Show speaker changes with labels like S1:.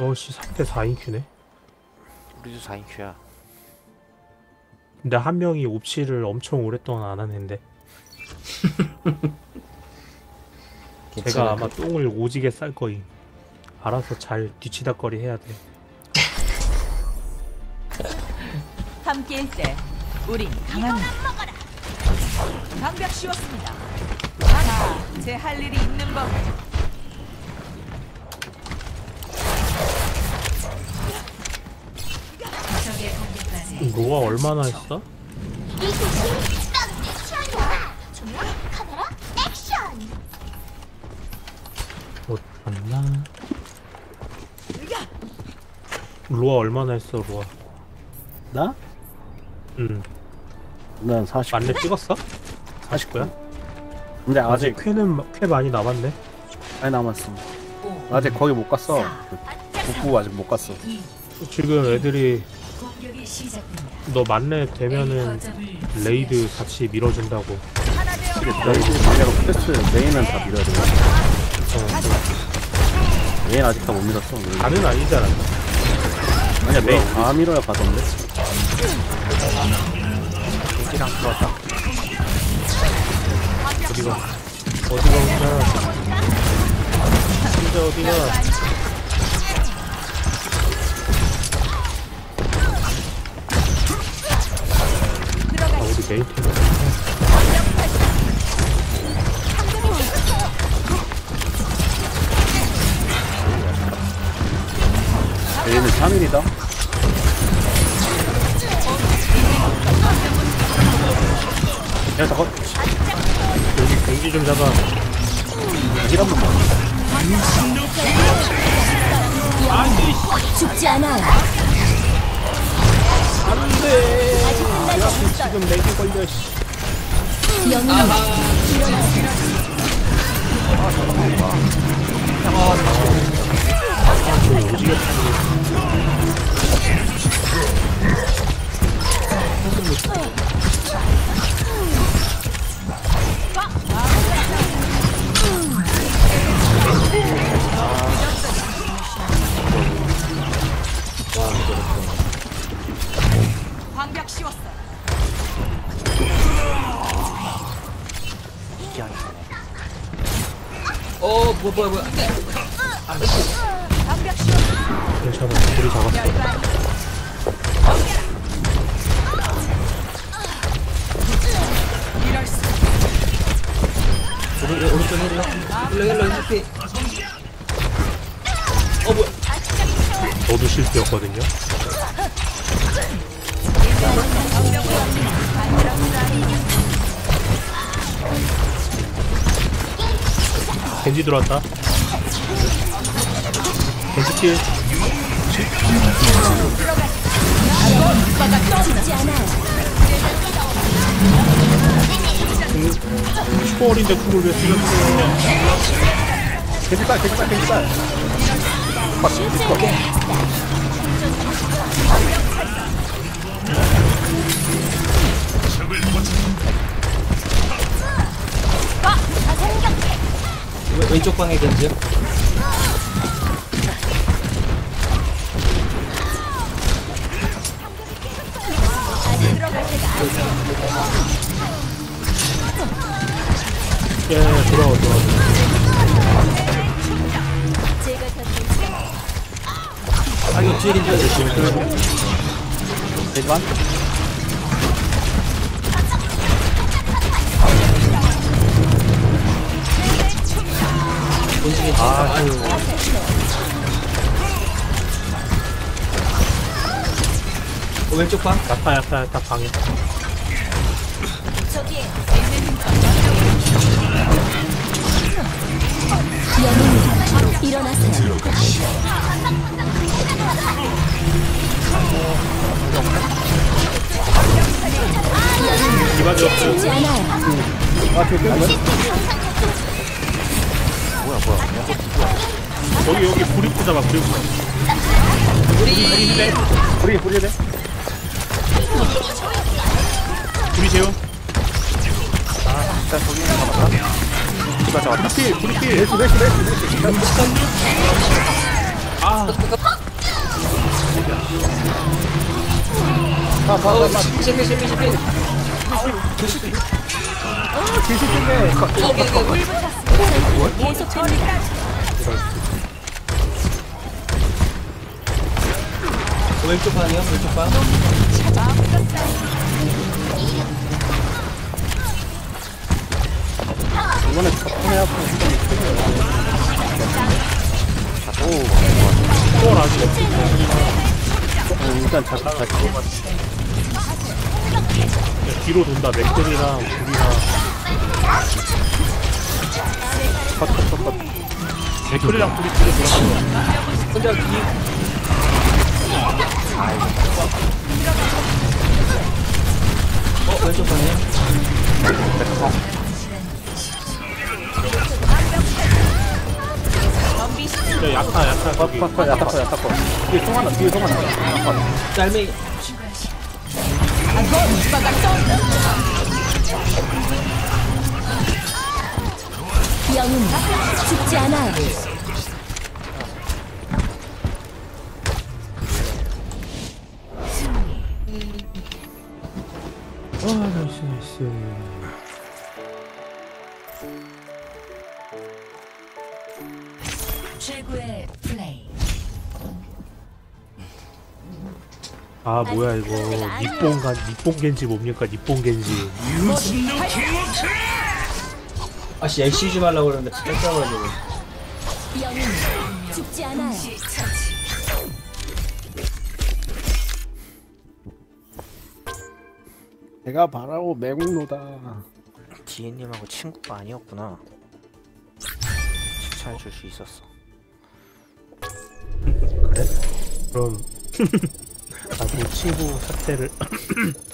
S1: 어씨 3대 4인큐네
S2: 우리도 4인큐야.
S1: 근데 한 명이 옵시를 엄청 오랫동안 안 하는데 제가 아마 똥을 오지게 쌀 거임 알아서 잘 뒤치다거리 해야 돼
S3: 함께일 때 우린 강합니다. 방벽 씌웠습니다. 자, 제할 일이 있는 법. 적의
S1: 로아 얼마나 했어? 못 봤나? 로아 얼마나 했어 로아
S4: 나?
S1: 응
S4: 난 40.
S1: 만렙 찍었어? 49야?
S4: 근데
S1: 아직
S4: 아직
S1: 쾌는 쾌 많이 남았네
S4: 많이 남았어. 아직 거기 못 갔어. 그 북부 아직 못 갔어.
S1: 지금 애들이. 너 만렙 되면은 레이드 같이 밀어준다고
S4: 레이드 상대로 퀘스트 메인은 다 밀어야 돼. 메인 아직 다 못 밀었어.
S1: 다는 않았나?
S4: 아니야 메인 다 밀어야 가던데.
S2: 겐지랑 들어왔다.
S1: 어디가 어디가 혼자 진짜 어디가 팀
S4: 메인은 3일이다. 야 잠깐.
S1: 여기 경기 좀 잡아
S4: 힐한 번만.
S5: 죽지 않아 요.
S1: 지금 레이드 걸려 씨
S5: 영웅
S3: 방벽
S2: 이게 아니네.
S6: 어, 뭐, 뭐야, 뭐야.
S3: 방벽 씌웠어.
S1: 괜찮아 우리 잡았어
S3: 수.
S6: 오른, 오른쪽 힐러. 힐러, 힐러, 힐러. 어, 뭐야.
S1: 너도 실수였거든요 겐지 들어왔다 겐지 킬. 초월인데 궁을 왜 쓰셨어요
S4: 개지빨 개지빨 개지빨.
S6: 왼- 왼쪽 방에 겐지요?
S1: 예 돌아와 돌아와.
S6: 아, 이거 뒤에 겐지가 되시면
S4: 개지
S6: 겐지. 아, 어, 왼쪽 방?
S1: 야타 야타 방해
S5: 저기에 영웅 일어나세요. 죽지 않아요.
S4: 아 뒤에 뭐야?
S1: 여기 여기 브리프 잡아 브리프
S4: 뿌리 뿌리 돼.
S1: 브리 재워.
S2: 일단 저기 있는 거 맞다. 디바 잡았다.
S1: 브리필 브리필.
S4: 메시 메시 메시 메시.
S6: 어우 실패 실패 실패
S5: 계속
S6: 왼쪽 방이요? 왼쪽 방?
S4: 이번에 접근해갖고
S1: 또 아직
S4: 어, 일단 잠깐 같이
S1: 뒤로 돈다 맥들이랑 불이랑.
S4: 컷컷컷컷.
S1: 맥들이랑 불이 뒤로 돌아가는
S6: 혼자 뒤 어, 왼쪽 방이요?
S1: 거 약타 약타 거기
S4: 컷컷 야타컷야타컷 뒤에 송 하나 뒤에 송 하나 컷
S6: 짤맹이
S5: 영웅 죽지 않아요.
S1: 아 나이스 나이스
S3: 최고의 플레이.
S1: 아 뭐야 이거 니뽕간 니뽕겐지 뭡니까 니뽕겐지
S6: 아씨 좀 하려고 그러는데 뺏겨가지고
S5: 영웅 죽지 않아요.
S4: 내가 바라고 매국노다
S2: 디에님하고 친구가 아니었구나. 칭찬해 줄 수 있었어.
S1: 그럼 나도 친구 사태를